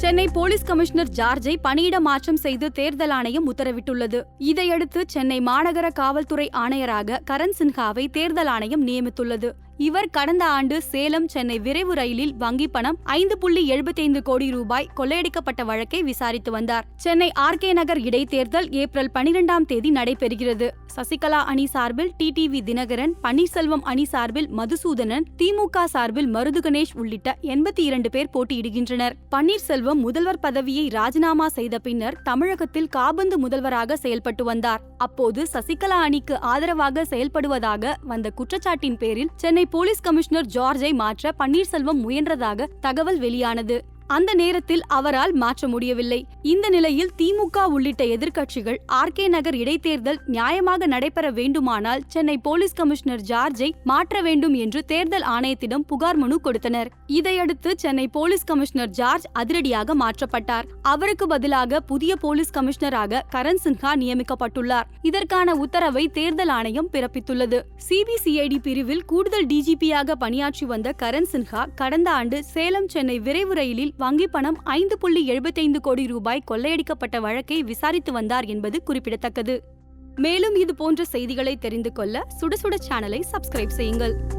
Chennai police commissioner ஜார்ஜை பணியிட மாற்றம் செய்து தேர்தல் ஆணையம் உத்தரவிட்டுள்ளது. இதையடுத்து சென்னை மாநகர காவல்துறை ஆணையராக கரண் சின்ஹாவை தேர்தல் ஆணையம் நியமித்துள்ளது. இவர் கடந்த ஆண்டு சேலம் சென்னை விரைவு ரயிலில் வங்கி பணம் ஐந்து புள்ளி எழுபத்தைந்து கோடி ரூபாய் கொள்ளையடிக்கப்பட்ட வழக்கை விசாரித்து வந்தார். சென்னை ஆர்கே நகர் இடைத்தேர்தல் ஏப்ரல் பனிரெண்டாம் தேதி நடைபெறுகிறது. சசிகலா அணி சார்பில் டிடிவி தினகரன் பன்னீர்செல்வம் அணி சார்பில் மதுசூதனன் திமுக சார்பில் மருது கணேஷ் உள்ளிட்ட எண்பத்தி இரண்டு பேர் போட்டியிடுகின்றனர். பன்னீர்செல்வம் முதல்வர் பதவியை ராஜினாமா செய்த பின்னர் தமிழகத்தில் காபந்து முதல்வராக செயல்பட்டு வந்தார். அப்போது சசிகலா அணிக்கு ஆதரவாக செயல்படுவதாக வந்த குற்றச்சாட்டின் பேரில் சென்னை போலீஸ் கமிஷனர் ஜார்ஜை மாற்ற பன்னீர்செல்வம் முயன்றதாக தகவல் வெளியானது. அந்த நேரத்தில் அவரால் மாற்ற முடியவில்லை. இந்த நிலையில் திமுக உள்ளிட்ட எதிர்க்கட்சிகள் ஆர்கே நகர் இடைத்தேர்தல் நியாயமாக நடைபெற வேண்டுமானால் சென்னை போலீஸ் கமிஷனர் ஜார்ஜை மாற்ற வேண்டும் என்று தேர்தல் ஆணையத்திடம் புகார் மனு கொடுத்தனர். இதையடுத்து சென்னை போலீஸ் கமிஷனர் ஜார்ஜ் அதிரடியாக மாற்றப்பட்டார். அவருக்கு பதிலாக புதிய போலீஸ் கமிஷனராக கரண் சின்ஹா நியமிக்கப்பட்டுள்ளார். இதற்கான உத்தரவை தேர்தல் ஆணையம் பிறப்பித்துள்ளது. சிபிசிஐடி பிரிவில் கூடுதல் டிஜிபியாக பணியாற்றி வந்த கரண் சின்ஹா கடந்த ஆண்டு சேலம் சென்னை விரைவு ரயிலில் வங்கி பணம் ஐந்து புள்ளி எழுபத்தைந்து கோடி ரூபாய் கொள்ளையடிக்கப்பட்ட வழக்கை விசாரித்து வந்தார் என்பது குறிப்பிடத்தக்கது. மேலும் இது போன்ற செய்திகளை தெரிந்து கொள்ள சுட சுட சேனலை சப்ஸ்கிரைப் செய்யுங்கள்.